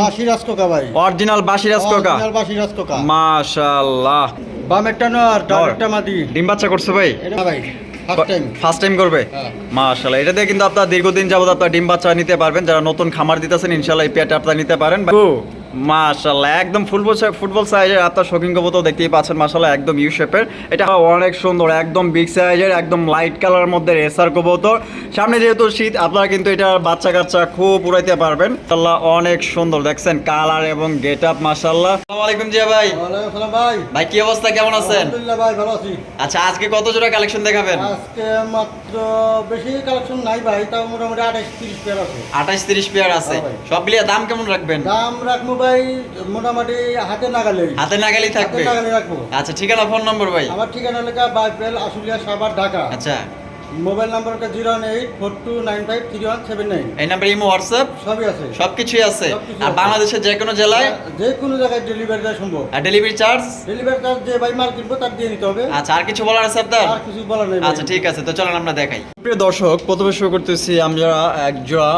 বাসি রাজকোকা ভাই। অরিজিনাল বাসি রাজকোকা। অরিজিনাল বাসি রাজকোকা। মাশাআল্লাহ। বামেরটা নর ডানেরটা মাদি। ডিম বাচ্চা করছে ভাই। এটা ভাই ফার্স্ট টাইম করবে? হ্যাঁ। মাশাআল্লাহ এটা দিয়ে কিন্তু আপনার দীর্ঘদিন যাবত আপনার ডিম বাচ্চা নিতে পারবেন। যারা নতুন খামার দিতেছেন ইনশাল্লাহ এই আপনার আপনারা নিতে পারেন। মাশাআল্লাহ একদম ফুটবল ফুটবল সাইজের আপনার শৌখিন কবুতর দেখতেই পাচ্ছেন মাশাআল্লাহ একদম ইউ শেপের এটা অনেক সুন্দর একদম বিগ সাইজের একদম লাইট কালার মধ্যে রেসার কবুতর সামনে যেহেতু শীত আপনারা কিন্তু এটা বাচ্চা কাচ্চা খুব উড়াইতে পারবেন। মাশাআল্লাহ অনেক সুন্দর দেখছেন কালার এবং গেট আপ মাশাআল্লাহ। আসসালামু আলাইকুম জিয়া ভাই। ভাই। ভাই কি অবস্থা? কেমন আছেন? আলহামদুলিল্লাহ ভাই ভালো আছি। আচ্ছা আজকে কত জোড়া কালেকশন দেখাবেন? আজকে মাত্র বেশি কালেকশন নাই ভাই তাও মোটামুটি আঠাশ তিরিশ পেয়ার আছে। আঠাশ তিরিশ পেয়ার আছে। হ্যাঁ সব মিলিয়ে দাম কেমন রাখবেন? দাম রাখব ভাই মোটামুটি হাতে নাগালে হাতে নাগালি থাকবে? নাগালে রাখব। আচ্ছা ঠিকানা ফোন নম্বর ভাই? আমার ঠিকানা লেখা বাইপেল আশুলিয়া সাভার ঢাকা। আচ্ছা। মোবাইল নাম্বারটা zero one eight four two nine five three one seven nine. এই নাম্বার ইমো হোয়াটসঅ্যাপ? সবই আছে। সবকিছুই আছে। আর বাংলাদেশের যে কোনো জেলায়? যে কোনো জায়গায় ডেলিভারি দেওয়া সম্ভব। আর ডেলিভারি চার্জ ডেলিভারি চার্জ যে ভাই মাল কিনবো তার দিয়ে নিতে হবে। আচ্ছা আর কিছু বলার আছে আপনার? আর কিছু বলার নেই আচ্ছা ঠিক আছে তো চলেন আমরা দেখাই। প্রিয় দর্শক প্রথমে শুরু করতেছি আমরা এক জোড়া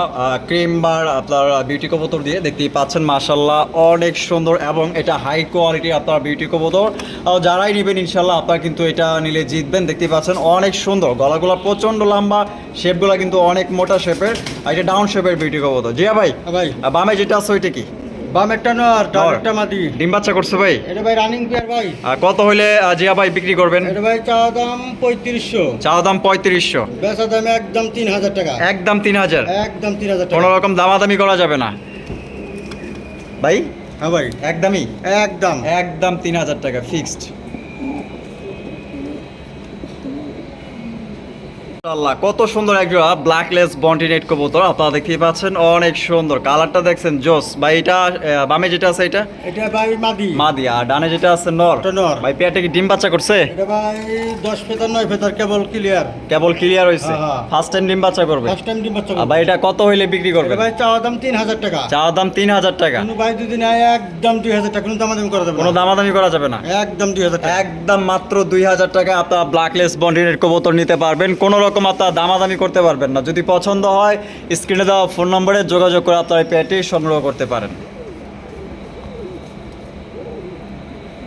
ক্রিম বার আপনার বিউটি কবুতর দিয়ে। দেখতেই পাচ্ছেন মাশাল্লাহ অনেক সুন্দর এবং এটা হাই কোয়ালিটি আপনার বিউটি কবুতর। যারাই নেবেন ইনশাল্লাহ আপনারা কিন্তু এটা নিলে জিতবেন। দেখতেই পাচ্ছেন অনেক সুন্দর। গলাগুলা প্রচণ্ড লম্বা শেপগুলা কিন্তু অনেক মোটা শেপের আর এটা ডাউন শেপের বিউটি কবুতর। জিয়া ভাই হ্যাঁ ভাই। বামে যেটা আছে ওইটা কি? বামেরটা নর একটা মাদি। ডিম বাচ্চা করছে ভাই? এটা ভাই রানিং পেয়ার ভাই। আর কত হইলে জিয়া ভাই বিক্রি করবেন? এটা ভাই চা দাম পঁয়ত্রিশশো। চা দাম পঁয়ত্রিশশো। বেচা দাম একদম তিন হাজার টাকা। একদম তিন হাজার। একদম তিন হাজার কোনো রকম দামাদামি করা যাবে না। ভাই? হ্যাঁ ভাই। একদমই? একদম। একদম তিন হাজার টাকা ফিক্সড আল্লাহ কত সুন্দর এক জোড়া ব্ল্যাকলেস বন্টিনেট কবুতর। আপনারা দেখতেই পাচ্ছেন অনেক সুন্দর। কালারটা দেখছেন জোস। ভাই এটা বামে যেটা আছে এটা? এটা ভাই মাদি। মাদি আর ডানে যেটা আছে নর। নর। ভাই পেয়ারটা কি ডিম বাচ্চা করছে? এটা ভাই দশ ফেতার নয় ফেতার কেবল ক্লিয়ার কেবল ক্লিয়ার হয়েছে হ্যাঁ, হ্যাঁ। ফার্স্ট টাইম ডিম বাচ্চা করবে। ফার্স্ট টাইম ডিম বাচ্চা করবে। ভাই এটা কত হইলে বিক্রি করবে? ভাই চাওয়া দাম তিন হাজার টাকা। চাওয়া দাম তিন হাজার টাকা। কোনো ভাই যদি নেয় একদম দুই হাজার টাকা কোনো দামাদামি করা যাবে কোনো না। দামাদামি করা যাবে না। একদম দুই হাজার টাকা। একদম মাত্র দুই হাজার টাকা আপনার ব্ল্যাকলেস বন্ডিনের কবুতর নিতে পারবেন। কোনো রকম আপনার দামাদামি করতে পারবেন না। যদি পছন্দ হয় স্ক্রিনে দেওয়া ফোন নম্বরে যোগাযোগ করে আপনার এই পেয়ারটি সংগ্রহ করতে পারেন।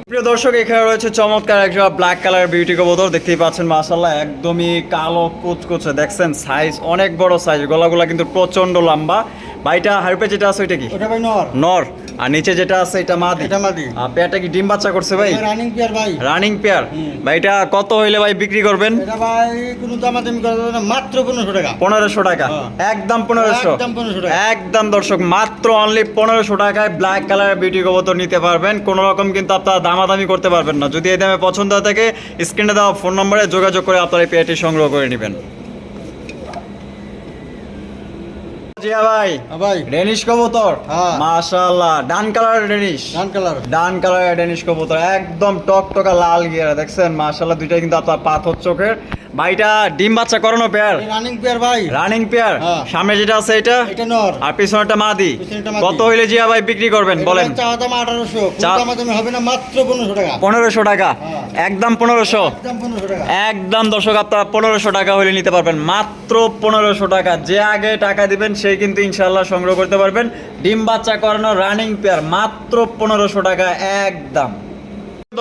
প্রিয় দর্শক এখানে রয়েছে চমৎকার একটা ব্ল্যাক কালার বিউটি কবুতর। দেখতেই পাচ্ছেন মাশাল্লাহ একদমই কালো কুচকুচে। দেখছেন সাইজ অনেক বড় সাইজ গলাগুলা কিন্তু প্রচণ্ড লম্বা। ভাইটা হারপে যেটা আছে ওইটা কি? ওটা ভাই নর। নর। আর নিচে যেটা আছে এটা মাদি। এটা মাদি। আর পেয়ারটা কি ডিম বাচ্চা করছে ভাই? রানিং পেয়ার ভাই। রানিং পেয়ার ভাই এটা কত হইলে ভাই বিক্রি করবেন? এটা ভাই কোনো দামাদামি করা যাবে না মাত্র পনেরোশো টাকা। পনেরোশো টাকা। হ্যাঁ। একদম পনেরোশো। একদম 1500 টাকা। একদম দর্শক মাত্র অনলি পনেরোশো টাকায় ব্ল্যাক কালার বিউটি কবুতর নিতে পারবেন। কোনো রকম কিন্তু আপনারা দামাদামি করতে পারবেন না। যদি এই দামে পছন্দ হয়ে থাকে স্ক্রিনে দেওয়া ফোন নম্বরে যোগাযোগ করে আপনার এই পেয়ারটি সংগ্রহ করে নেবেন। জিয়া ভাই। হ্যাঁ ভাই। ডেনিশ কবুতর। হ্যাঁ। মাশাআল্লাহ। Dun colour Danish dun colour. Dun কালারের ডেনিশ কবুতর। একদম টকটকা লাল গিয়ারা দেখছেন? মাশাআল্লাহ দুইটাই কিন্তু আপনার পাথর চোখের। ভাইটা ডিম বাচ্চা করানো পেয়ার রানিং পেয়ার ভাই। Running pair. সামনে যেটা আছে এটা? এটা নর। আর পিছনেরটা মাদি। কত হইলে জিয়া ভাই বিক্রি করবেন? বলেন। ভাই দাম আঠারোশো। কোনো চা- দামাদামি হবে না মাত্র পনেরোশো টাকা। একদম পনেরোশো। একদম দর্শক আপনারা পনেরোশো টাকা হলে নিতে পারবেন। মাত্র পনেরোশো টাকা। যে আগে টাকা দিবেন সেই কিন্তু ইনশাল্লাহ সংগ্রহ করতে পারবেন। ডিম বাচ্চা করানো রানিং পেয়ার মাত্র পনেরোশো টাকা, একদম।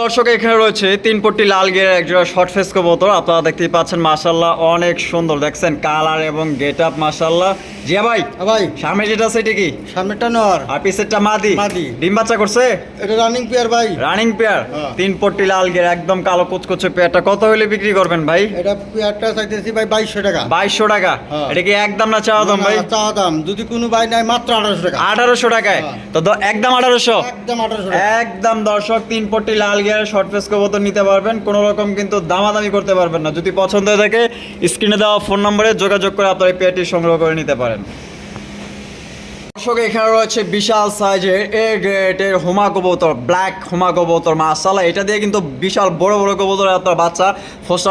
দর্শক এখানে রয়েছে তিন পট্টি লাল গিয়ার একজোড়া শর্ট ফেস কবুতর। আপনারা দেখতেই পাচ্ছেন মাশাল্লাহ অনেক সুন্দর। দেখছেন কালার এবং গেট আপ মাশাল্লাহ জিয়া ভাই হ্যাঁ ভাই। সামনে যেটা আছে এটা কি? সামনেরটা নর। আর পিছেরটা মাদি। মাদি। ডিম বাচ্চা করছে? এটা রানিং পেয়ার ভাই। রানিং পেয়ার হ্যাঁ। তিন পট্টি লাল গিয়ার একদম কালো কুচকুচে পেয়ারটা। কত হলে বিক্রি করবেন ভাই? এটা পেয়ারটা চাইতেছি ভাই বাইশশো টাকা। বাইশশো টাকা। হ্যাঁ। এটা কি একদম না চাওয়া দাম ভাই? চাওয়া দাম। যদি কোনো ভাই নাই মাত্র আঠারোশো টাকা। আঠারোশো টাকায়। তো একদম আঠারোশো। একদম আঠারোশো একদম দর্শক তিন পট্টি লাল গিয়ার শর্ট ফেস কবুতর নিতে পারবেন। কোনো রকম কিন্তু দামাদামি করতে পারবেন না। যদি পছন্দ হয়ে থাকে স্ক্রিনে দেওয়া ফোন নম্বরে যোগাযোগ করে আপনার এই পেয়ারটি সংগ্রহ করে নিতে পারেন। দর্শক এখানে রয়েছে বিশাল সাইজের এ গ্রেটের হোমা কবুতর ব্ল্যাক হোমা কবুতর মাসালা এটা দিয়ে কিন্তু বিশাল বড় বড় কবুতর আপনার বাচ্চা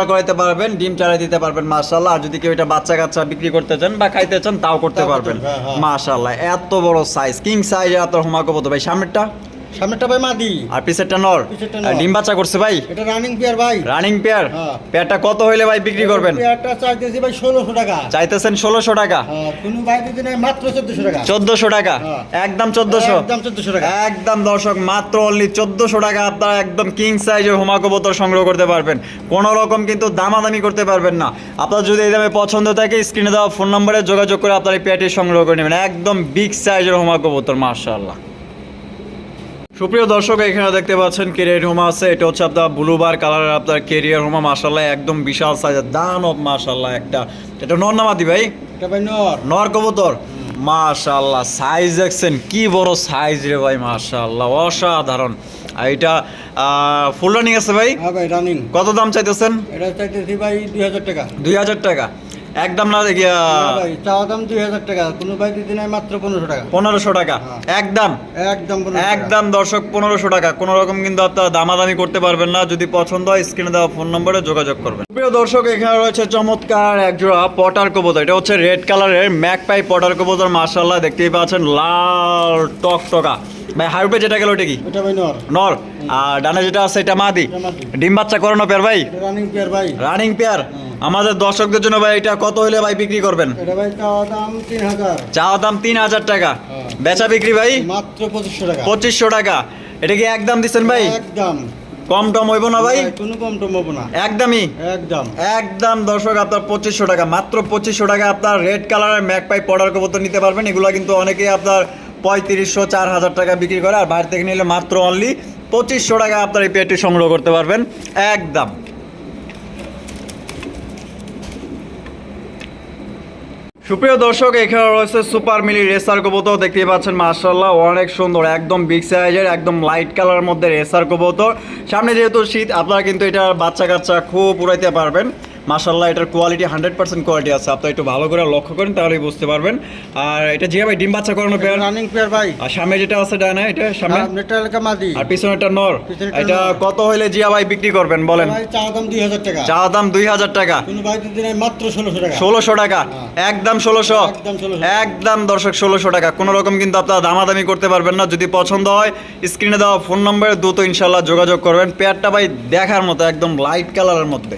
করাইতে পারবেন ডিম চালাই দিতে পারবেন মাসাল্লাহ আর যদি কেউ এটা বাচ্চা কাচ্চা বিক্রি করতে চান বা খাইতে চান তাও করতে পারবেন হ্যাঁ, হ্যাঁ। মাশাল্লাহ এত বড় সাইজ কিং সাইজের আপনার হোমা কবুতর। ভাই সামনেরটা? সামনেটা ভাই মাদি। আর পিছেরটা নর। ডিম বাচ্চা করছে ভাই। এটা রানিং পেয়ার ভাই। রানিং পেয়ার হ্যাঁ। পেয়ারটা কত হইলে ভাই বিক্রি করবেন? পেয়ারটা চাইতেছি ভাই ষোলোশো টাকা। চাইতেছেন ষোলোশো টাকা। হ্যাঁ, কোনো ভাই নেয় মাত্র চোদ্দশো টাকা। চোদ্দশো টাকা? হ্যাঁ। একদম চোদ্দশো? একদম চোদ্দশো টাকা। একদম দর্শক মাত্র অনলি চোদ্দশো টাকা আপনারা একদম কিং সাইজের হোমা কবুতর সংগ্রহ করতে পারবেন। কোনো রকম কিন্তু দামাদামি করতে পারবেন না। আপনার যদি এই দামে পছন্দ থাকে স্ক্রিনে দেওয়া ফোন নম্বরে যোগাযোগ করে আপনার এই পেয়ারটি সংগ্রহ করে নেবেন। একদম বিগ সাইজের হোমা কবুতর মার্শাল্লাহ সুপ্রিয় দর্শক এখানে দেখতে পাচ্ছেন কেরিয়ার হোমা আছে। এটা হচ্ছে আপনার ব্লুবার কালারের আপনার কেরিয়ার হোমা মার্শাল্লাহ একদম বিশাল সাইজের দান অফ মার্শাল্লাহ একটা। এটা নর নামাদি ভাই? এটা ভাই নর। নর কবুতর? মাশাল্লাহ সাইজ দেখছেন কি বড় সাইজ রে ভাই মাশাল্লাহ অসাধারণ। আর এটা ফুল রানিং আছে ভাই? হ্যাঁ ভাই রানিং কত দাম চাইতেছেন? এটা চাইতেছি ভাই দুই হাজার টাকা। দুই হাজার টাকা। একদম না দেখি হ্যাঁ চাওয়া দাম দুই হাজার টাকা কোনো ভাই যদি নেয় মাত্র পনেরোশো টাকা। পনেরোশো টাকা। হ্যাঁ। একদম। একদম একদম দর্শক পনেরোশো টাকা। কোনো রকম কিন্তু আপনারা দামাদামি করতে পারবেন না। যদি পছন্দ হয় স্ক্রিনে দেওয়া ফোন নম্বরে যোগাযোগ করবেন। প্রিয় দর্শক এখানে রয়েছে চমৎকার একজোড়া পটার কবুতর। এটা হচ্ছে রেড কালারের ম্যাক পাই পটার কবুতর মার্শাল্লাহ দেখতেই পাচ্ছেন লাল টকটকা। ভাই হাইপে যেটা গেল ওটা কি? ভাই নর। নর। আর ডানে যেটা আছে এটা মাদি। ডিম বাচ্চা করানো পেয়ার ভাই? রানিং পেয়ার ভাই। রানিং পেয়ার আমাদের দর্শকদের জন্য ভাই এটা কত হলে ভাই বিক্রি করবেন? এটা ভাই চাওয়া দাম তিন হাজার। চাওয়া দাম তিন হাজার টাকা। হ্যাঁ। বেচা বিক্রি ভাই? মাত্র পঁচিশশো টাকা। পঁচিশশো টাকা। এটা কি একদম দিচ্ছেন ভাই? একদম। কম টম হইব না ভাই? কোনো কম টম হব না। একদমই? একদম। একদম দর্শক আপনার পঁচিশশো টাকা। মাত্র পঁচিশশো টাকা আপনার রেড কালারের ম্যাক পাই পডার কবুতর নিতে পারবেন। এগুলো কিন্তু অনেকেই আপনার পঁয়ত্রিশশো চার হাজার টাকা বিক্রি করে। আর বাইরে থেকে নিলে মাত্র অনলি পঁচিশশো টাকা আপনার এই পেয়ারটি সংগ্রহ করতে পারবেন। একদম। সুপ্রিয় দর্শক, এখানে রয়েছে সুপার মিলি রেসার কবুতর। দেখতে পাচ্ছেন মার্শাল্লাহ অনেক সুন্দর, একদম বিগ সাইজের একদম লাইট কালারের মধ্যে রেসার কবুতর। সামনে যেহেতু শীত, আপনারা কিন্তু এটা বাচ্চা কাচ্চা খুব উড়াইতে পারবেন। মার্শাল্লাহ এটার কোয়ালিটি হান্ড্রেড পার্সেন্ট কোয়ালিটি আছে। আপনারা একটু ভালো করে লক্ষ্য করেন তাহলেই বুঝতে পারবেন। আর এটা জিয়া ভাই ডিম বাচ্চা করানো পেয়ার রানিং পেয়ার ভাই। আর সামনে যেটা আছে ডানা এটা সামনে? এলাকা মাদি। আর পিছনেটা নর। এটা কত হইলে জিয়া ভাই বিক্রি করবেন বলেন? ভাই চাওয়া দাম দুই হাজার টাকা। চা দাম দুই হাজার টাকা। মাত্র ষোলোশো টাকা। ষোলোশো টাকা। হ্যাঁ। একদম ষোলোশো। একদম 1600 একদম দর্শক ষোলোশো টাকা। কোনো রকম কিন্তু আপনারা দামাদামি করতে পারবেন না। যদি পছন্দ হয় স্ক্রিনে দেওয়া ফোন নম্বরে দ্রুত ইনশাল্লাহ যোগাযোগ করবেন। পেয়ারটা ভাই দেখার মতো একদম লাইট কালারের মধ্যে।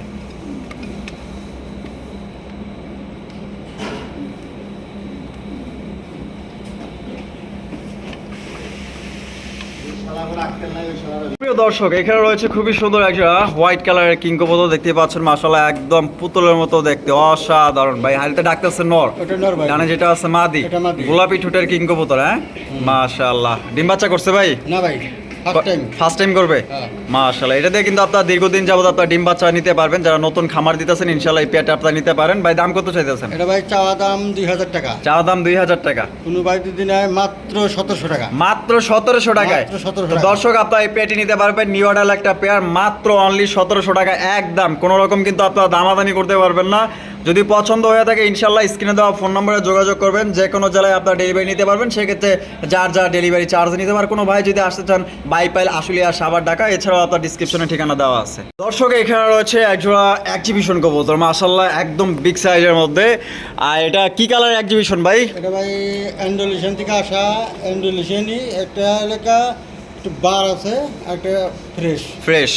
প্রিয় দর্শক এখানে রয়েছে খুবই সুন্দর একটা হোয়াইট কালারের কিংকোপতো দেখতে পাচ্ছেন মাসালা একদম পুতুলের মতো দেখতে। অসাধারণ। ভাই হালতে ডাকতেছে নর। ডানে যেটা আছে মাদি। গোলাপি ঠোঁটের কিংকোপতর হ্যাঁ? মাশাআল্লাহ। ডিম বাচ্চা করছে ভাই? না ভাই। ফার্স্ট টাইম করবে? হ্যাঁ। মাশাআল্লাহ এটা দিয়ে কিন্তু আপনার দীর্ঘদিন যাবত আপনার ডিম বাচ্চা নিতে পারবেন। যারা নতুন খামার দিতেছেন ইনশাআল্লাহ এই পেয়ারটা আপনারা নিতে পারেন। ভাই দাম কত চাইতেছেন? এটা ভাই চাওয়া দাম দুই হাজার টাকা। দাম দুই হাজার টাকা। কোনো ভাই যদি নেয় মাত্র সতেরোশো টাকা। মাত্র সতেরোশো টাকায়। মাত্র 1700 দর্শক আপনার এই পেটি নিতে পারবেন। নিউ অর্ডার একটা পেয়ার মাত্র অনলি সতেরোশো টাকা একদম। কোনো রকম কিন্তু আপনারা দামাদামি করতে পারবেন না। যদি পছন্দ হয়ে থাকে ইনশাল্লাহ স্ক্রিনে দেওয়া ফোন নম্বরে যোগাযোগ করবেন। যে কোনো জেলায় আপনার ডেলিভারি নিতে পারবেন সেক্ষেত্রে যার যার ডেলিভারি চার্জ নিতে পারে কোনো ভাই যদি আসতে চান বাইপাইল আশুলিয়া সাবার ঢাকা এছাড়াও আপনার ডিসক্রিপশনে ঠিকানা দেওয়া আছে। দর্শক এখানে রয়েছে একজোড়া এক্সিবিশন কবুতর মাসাল্লাহ একদম বিগ সাইজের মধ্যে। আর এটা কি কালার এক্সিবিশন ভাই? এটা ভাই অ্যান্ডোলিশন থেকে আসা অ্যান্ডোলিশনই একটা এলাকা বার আছে একটা ফ্রেশ ফ্রেশ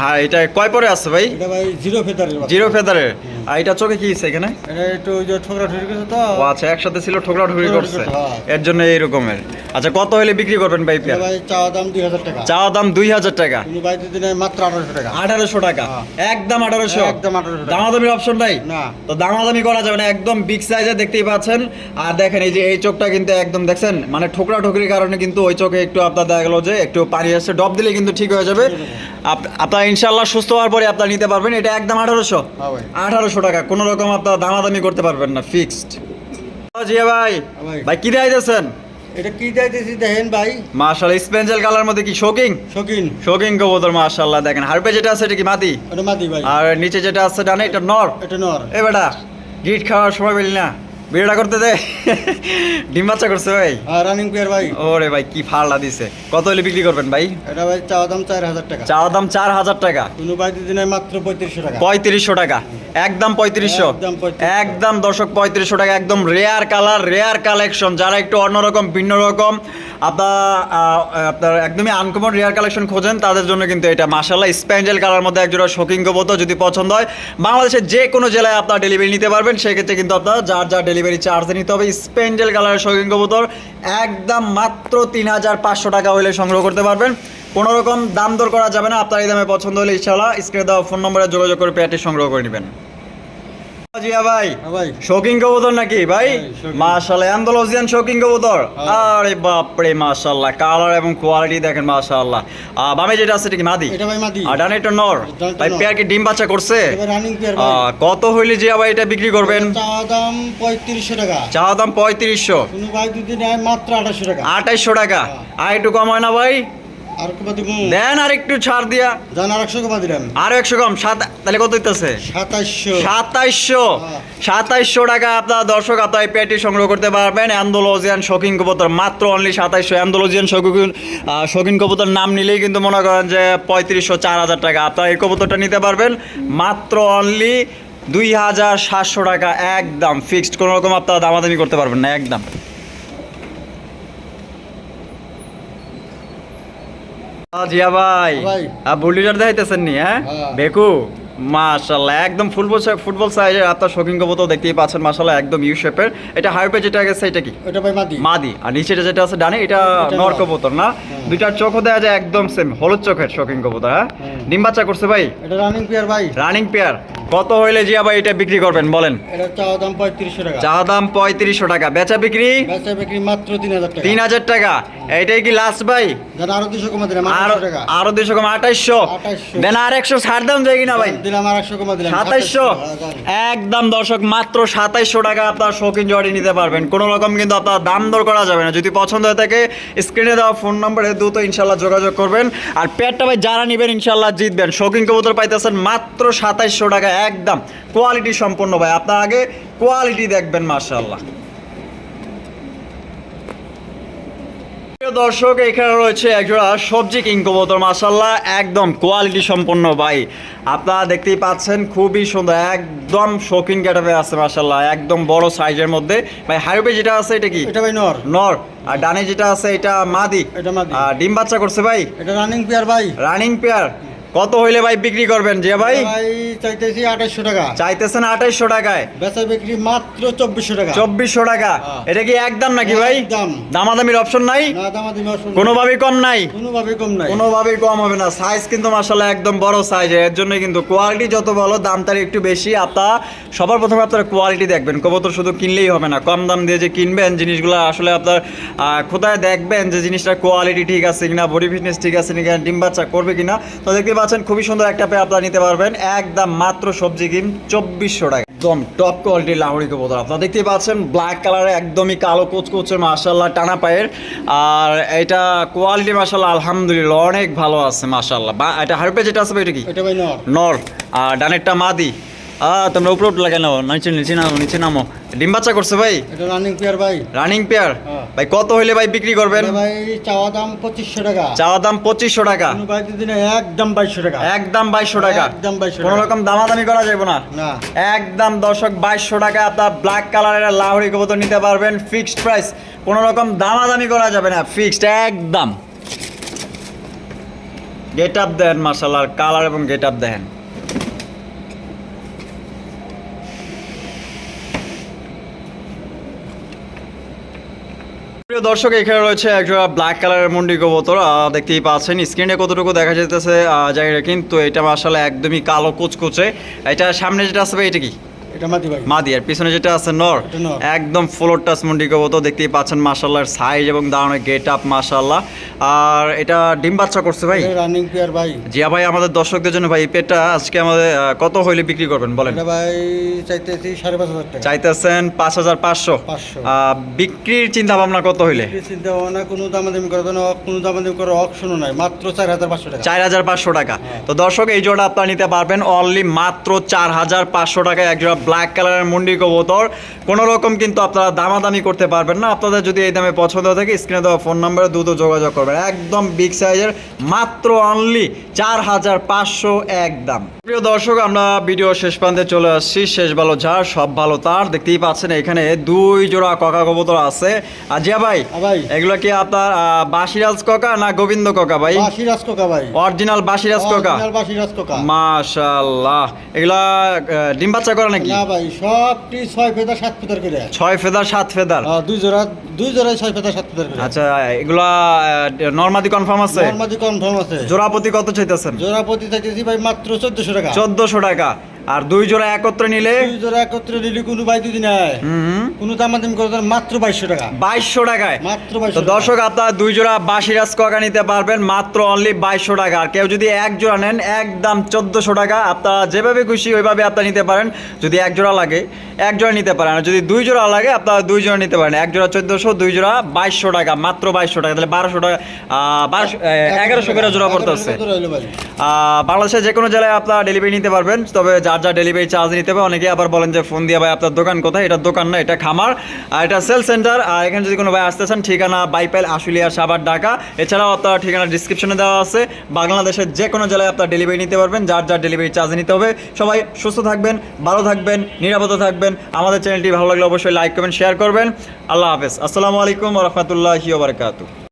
হ্যাঁ এটা কয় পরে আছে ভাই? এটা ভাই জিরো ফেদারের জিরো ফেদারের। আর এটা চোখে কি হয়েছে এখানে? একটু ঠোকরা ঠুকরি করছে তো। আচ্ছা একসাথে ছিল ঠোকরা ঠুকরি করছে। হ্যাঁ। এর জন্য এই রকমের আচ্ছা কত হলে বিক্রি করবেন ভাই পেয়ার? ভাই চাওয়া দাম 2000 টাকা। চাওয়া দাম 2000 টাকা। তুমি মাত্র 1800 টাকা। 1800 টাকা। হ্যাঁ। একদম 1800 একদম 1800 দামাদামির অপশন নাই না। তো দামাদামি করা যাবে না একদম বিগ সাইজে দেখতেই পাচ্ছেন। আর দেখেন এই যে এই চোখটা কিন্তু একদম দেখছেন? মানে ঠোকরা ঠোকরির কারণে কিন্তু ওই চোখে একটু আপনার দেখা গেল যে একটু পানি আসছে। ডব দিলে কিন্তু ঠিক হয়ে যাবে। আপনার ইনশাল্লাহ সুস্থ হওয়ার পরে আপনার নিতে পারবেন। এটা একদম আঠারোশো। হ্যাঁ আঠারোশো পাঁচশো টাকা কোনো রকম আপনারা দামাদামি করতে পারবেন না ফিক্সড ভাই ভাই। কি দেয় এটা কি যাইতেছি দেখেন ভাই। স্পেঞ্জেল কালার মধ্যে কি দেখেন। হারপে যেটা আছে এটা কি ভাই। আর নিচে যেটা আছে এটা নর। এটা নর। গিট খাওয়ার সময় না। ভিডিওটা করতে দে। ডিম বাচ্চা করছে ভাই। রানিং পেয়ার ভাই। ওরে ভাই কি ফাড়লা দিছে। কত হলে বিক্রি করবেন ভাই? এটা ভাই চাওয়া দাম চার হাজার টাকা। চাওয়া দাম চার হাজার টাকা। কোনো ভাই মাত্র পঁয়ত্রিশশো টাকা। পঁয়ত্রিশশো টাকা। একদম পঁয়ত্রিশশো। একদম দর্শক পঁয়ত্রিশশো টাকা। একদম রেয়ার কালার রেয়ার কালেকশন যারা একটু অন্যরকম ভিন্ন রকম আপনার আপনার একদমই আনকমন রেয়ার কালেকশন খোঁজেন তাদের জন্য কিন্তু এটা মাসাল্লাহ স্প্যান্ডেল কালার মধ্যে একজোড়া শোকিং কবতো যদি পছন্দ হয় বাংলাদেশের যে কোনো জেলায় আপনার ডেলিভারি নিতে পারবেন। সেক্ষেত্রে কিন্তু আপনার যার যার ডেলিভারি চার্জ নিতে হবে স্পেন্ডেল কালারের শৌখিন কবুতর। একদম মাত্র তিন হাজার পাঁচশো টাকা হলে সংগ্রহ করতে পারবেন। কোনো রকম দাম দর করা যাবে না আপনার এই দামে পছন্দ হলে ইনশাআল্লাহ স্ক্রিনে দেওয়া ফোন নম্বরে যোগাযোগ করে পেয়ারটি সংগ্রহ করে নেবেন। জিয়া ভাই হ্যাঁ কবুতর নাকি? ভাই হ্যাঁ, শৌখিন। কবুতর। হ্যাঁ। আরে বাপ রে মাশাআল্লাহ কালার এবং কোয়ালিটি দেখেন বামে যেটা আছে এটা কি মাদি? এটা ভাই মাদি। আর ডানে এটা নর। ভাই পেয়ার কি ডিম বাচ্চা করছে? কত হইলে জিয়া ভাই এটা বিক্রি করবেন? দাম পঁয়ত্রিশশো টাকা। চাওয়া দাম পঁয়ত্রিশশো। ভাই মাত্র আঠাশশো টাকা। টাকা। আর একটু কম হয় না ভাই? আর কমা দিব। দেন আর একটু ছাড় দিয়া। জান আর একশো কমা দিলাম আরও একশো কম। সাত তাহলে কত হইতেছে? সাতাশশো সাতাইশশো। সাতাইশশো টাকা আপনার দর্শক আপনার এই পেটি সংগ্রহ করতে পারবেন। অ্যান্ডোলজিয়ান শৌখিন কবুতর মাত্র অনলি সাতাইশশো। অ্যান্ডোলজিয়ান শৌখিন শৌখিন কবুতর নাম নিলেই কিন্তু মনে করেন যে পঁয়ত্রিশশো চার হাজার টাকা। আপনার এই কবুতরটা নিতে পারবেন। মাত্র অনলি দুই হাজার সাতশো টাকা একদম ফিক্সড কোনো রকম আপনারা দামাদামি করতে পারবেন না একদম। জিয়া ভাই। বুল্ডিজার দেখাইতেছেন নি হ্যাঁ? হ্যাঁ। বেকু মাশাল্লাহ একদম ফুটবল ফুটবল সাইজের আপনার শৌখিন কবুতর দেখতেই পাচ্ছেন মাশাল্লাহ একদম ইউ শেপের এটা হাইপে যেটা গেছে এটা কি? এটা ভাই মাদি। মাদি। আর নিচেটা যেটা আছে ডানে এটা এটা নর নর। কবুতর না? হ্যাঁ। দুইটার চোখও দেওয়া যায় একদম সেম হলুদ চোখের শৌখিন কবুতর হ্যাঁ? হ্যাঁ। ডিম বাচ্চা করছে ভাই? এটা রানিং পেয়ার ভাই। রানিং পেয়ার কত হইলে জিয়া ভাই এটা বিক্রি করবেন বলেন? এটা দাম পঁয়ত্রিশশো টাকা। চা দাম পঁয়ত্রিশশো টাকা। বেচা বিক্রি? বেচা বিক্রি মাত্র তিন হাজার টাকা। তিন হাজার টাকা। এইটাই কি লাস্ট ভাই? আরও দুশো কমা দিলাম আর আঠাশশো টাকা। আরও দুইশো কম আঠাইশশো 2800 দেন আর একশো ছাড় দাম যায় কিনা ভাই। দিলাম আর একশো কমা দিলাম সাতাইশশো জান। একদম দর্শক মাত্র সাতাইশশো টাকা আপনার শৌখিন জড়ি নিতে পারবেন। কোনো রকম কিন্তু আপনার দাম দর করা যাবে না। যদি পছন্দ হয়ে থাকে স্ক্রিনে দেওয়া ফোন নম্বরে দ্রুত ইনশাল্লাহ যোগাযোগ করবেন। আর পেটটা ভাই যারা নেবেন ইনশাল্লাহ জিতবেন। শৌখিন কবুতর পাইতেছেন মাত্র সাতাইশশো টাকা একদম কোয়ালিটি সম্পন্ন ভাই। আপনার আগে কোয়ালিটি দেখবেন মার্শাল্লাহ দর্শক এখানে রয়েছে একজোড়া সবজি কিং কবুতর মাসাল্লাহ একদম কোয়ালিটি সম্পন্ন ভাই। আপনারা দেখতেই পাচ্ছেন খুবই সুন্দর একদম শৌখিন ক্যাটাপে আছে মাসাল্লাহ একদম বড় সাইজের মধ্যে। ভাই হাইওয়ে যেটা আছে এটা কি? এটা ভাই নর। নর। আর ডানে যেটা আছে এটা মাদি। এটা মাদি। আর ডিম বাচ্চা করছে ভাই? এটা রানিং পেয়ার ভাই। রানিং পেয়ার কত হইলে ভাই বিক্রি করবেন যে ভাই? ভাই চাইতেছি আঠাশশো টাকা। চাইতেছেন আঠাইশশো টাকায়। বেচা বিক্রি মাত্র চব্বিশশো টাকা। চব্বিশশো টাকা। হ্যাঁ। এটা কি একদম নাকি ভাই? একদম। দামাদামির অপশন নাই? দামা কোনোভাবেই কম নাই? কোনোভাবে কম নাই। কোনোভাবেই কম হবে না। সাইজ কিন্তু মাসাল্লাহ একদম বড় সাইজ এর। জন্য কিন্তু কোয়ালিটি যত ভালো দাম তার একটু বেশি। আপনার সবার প্রথমে আপনারা কোয়ালিটি দেখবেন। কবুতর শুধু কিনলেই হবে না। কম দাম দিয়ে যে কিনবেন জিনিসগুলো আসলে আপনার কোথায় দেখবেন যে জিনিসটার কোয়ালিটি ঠিক আছে কিনা বডি ফিটনেস ঠিক আছে কিনা ডিম বাচ্চা করবে কিনা। তো দেখতে পাচ্ছেন খুবই সুন্দর একটা পেয়ে আপনারা নিতে পারবেন। একদম মাত্র সবজি কিম চব্বিশশো টাকা। একদম টপ কোয়ালিটির লাহোরি কবুতর। আপনারা দেখতেই পাচ্ছেন ব্ল্যাক কালারে একদমই কালো কুচকুচে মাশাল্লাহ টানা পায়ের। আর এটা কোয়ালিটি মাশাল্লাহ আলহামদুলিল্লাহ অনেক ভালো আছে মাশাল্লাহ বা এটা হারপে যেটা আছে এটা কি? এটা ভাই নর। নর। আর ডানেরটা মাদি। আ তোমরা উপরে উঠলে কেন? নিচে নিচে নামো নিচে নামো। ডিম বাচ্চা করছে ভাই? এটা রানিং পেয়ার ভাই। রানিং পেয়ার হ্যাঁ। ভাই কত হইলে ভাই বিক্রি করবেন? ভাই চাওয়া দাম পঁচিশশো টাকা। চাওয়া দাম পঁচিশশো টাকা। ভাই একদম বাইশশো টাকা। একদম বাইশশো টাকা। একদম 2200 কোনো রকম দামাদামি করা যাবে না। না। একদম দর্শক বাইশশো টাকা আপনার ব্ল্যাক কালারের লাহোরি কবুতর নিতে পারবেন ফিক্সড প্রাইস কোনো রকম দামাদামি করা যাবে না ফিক্সড একদম। গেট আপ দেন মার্শাল্লাহ কালার এবং গেট আপ দেন। প্রিয় দর্শক, এখানে রয়েছে একটা ব্ল্যাক কালারের মুন্ডি কবুতর। দেখতেই পাচ্ছেন স্ক্রিনে কতটুকু দেখা যেতেছে জায়গাটা কিন্তু এটা আসলে একদমই কালো কুচকুচে। এটা সামনে যেটা আসবে এটা কি? এটা মাদি ভাই। মাদি আর পিছনে যেটা আছে নর একদম ফ্লোর টাচ মুন্ডি কবুতর দেখতেই পাচ্ছেন মাশাল্লাহর সাইজ এবং দাঁড়ানোর গেট আপ মাশাল্লাহ আর এটা ডিম বাচ্চা করছে ভাই? রানিং পেয়ার ভাই। জিয়া ভাই আমাদের দর্শকদের জন্য ভাই পেটটা আজকে আমাদের কত হইলে বিক্রি করবেন বলেন? ভাই চাইতেছি সাড়ে পাঁচ হাজার টাকা। চাইতেছেন পাঁচ হাজার পাঁচশো। পাঁচশো। বিক্রির চিন্তা ভাবনা কত হইলে? চিন্তা ভাবনা কোনো দামাদামি করার জন্য কোনো দামাদামি করার অপশনও নাই মাত্র চার হাজার পাঁচশো টাকা। চার হাজার পাঁচশো টাকা। হ্যাঁ। তো দর্শক এই জোড়া আপনারা নিতে পারবেন অনলি মাত্র চার হাজার পাঁচশো টাকায় এক জোড়া ব্ল্যাক কালারের মুন্ডি কবুতর। কোনো রকম কিন্তু আপনারা দামাদামি করতে পারবেন না। আপনাদের যদি এই দামে পছন্দ থাকে স্ক্রিনে দেওয়া ফোন নাম্বারে দ্রুত যোগাযোগ করবেন। একদম বিগ সাইজের মাত্র অনলি চার হাজার পাঁচশো এক দাম। প্রিয় দর্শক আমরা ভিডিও শেষ প্রান্তে চলে আসছি। শেষ ভালো ঝাড় সব ভালো তার। দেখতেই পাচ্ছেন এখানে দুই জোড়া ককা কবুতর আছে। আর জিয়া ভাই হ্যাঁ ভাই। এগুলো কি আপনার বাসিরাজ ককা না গোবিন্দ ককা ভাই? বাসিরাজ কোকা ভাই। অরিজিনাল বাসিরাজ ককা? বাসিরাজ কোকা। মাশাল্লাহ এগুলা ডিম বাচ্চা করে নাকি? না ভাই সবটি ছয় ফেদা সাত ফেদার করে। ছয় ফেদার সাত ফেদার? দুই জোড়া দুই জোড়ায় ছয় ফেদা সাত ফেদার করে। আচ্ছা এগুলা নর্মাদি কনফার্ম আছে? নর্মাদি কনফার্ম আছে। জোড়াপতি কত চাইতেছেন? জোড়াপতি চাইতেছি ভাই মাত্র চোদ্দশো টাকা চোদ্দশো টাকা। আর দুই জোড়া একত্রে নিলে? দুই জোড়া একত্রে নিলে কোনো বাই দিদি নাই হুম কোনো দামাদামি করে মাত্র বাইশশো টাকা। বাইশশো টাকায়? মাত্র বাইশশো দর্শক আপনার দুই জোড়া বাসিরাজ ককা নিতে পারবেন মাত্র অনলি বাইশশো টাকা। আর কেউ যদি এক জোড়া নেন একদম চোদ্দোশো টাকা। আপনারা যেভাবে খুশি ওইভাবে আপনারা নিতে পারেন। যদি এক জোড়া লাগে এক জোড়া নিতে পারেন। আর যদি দুই জোড়া লাগে আপনারা দুই জোড়া নিতে পারেন। এক জোড়া চোদ্দশো দুই জোড়া বাইশশো টাকা মাত্র বাইশশো টাকা। তাহলে বারোশো টাকা বারোশো এগারোশো করে জোড়া পড়তে আছে এগারোশো করে হইল ভাই। আহ, বাংলাদেশের যে কোনো জেলায় আপনারা ডেলিভারি নিতে পারবেন। তবে যার ডেলিভারি চার্জ নিতে হবে। অনেকে আবার বলেন যে, ফোন দিয়ে ভাই, আপনার দোকান কোথায়? এটা দোকান না, এটা খামার। আর এটা সেল সেন্টার আর এখানে যদি কোনো ভাই আসতে চান, ঠিকানা বাইপাইল আশুলিয়া সাবার ঢাকা। এছাড়াও আপনার ঠিকানা ডিসক্রিপশনে দেওয়া আছে। বাংলাদেশের যে কোনো জেলায় আপনার ডেলিভারি নিতে পারবেন, যার যার ডেলিভারি চার্জ নিতে হবে। সবাই সুস্থ থাকবেন, ভালো থাকবেন, নিরাপদ থাকবেন। আমাদের চ্যানেলটি ভালো লাগলে অবশ্যই লাইক করবেন শেয়ার করবেন। আল্লাহ হাফেজ। আসসালামু আলাইকুম রহমতুল্লাহি বারকাতু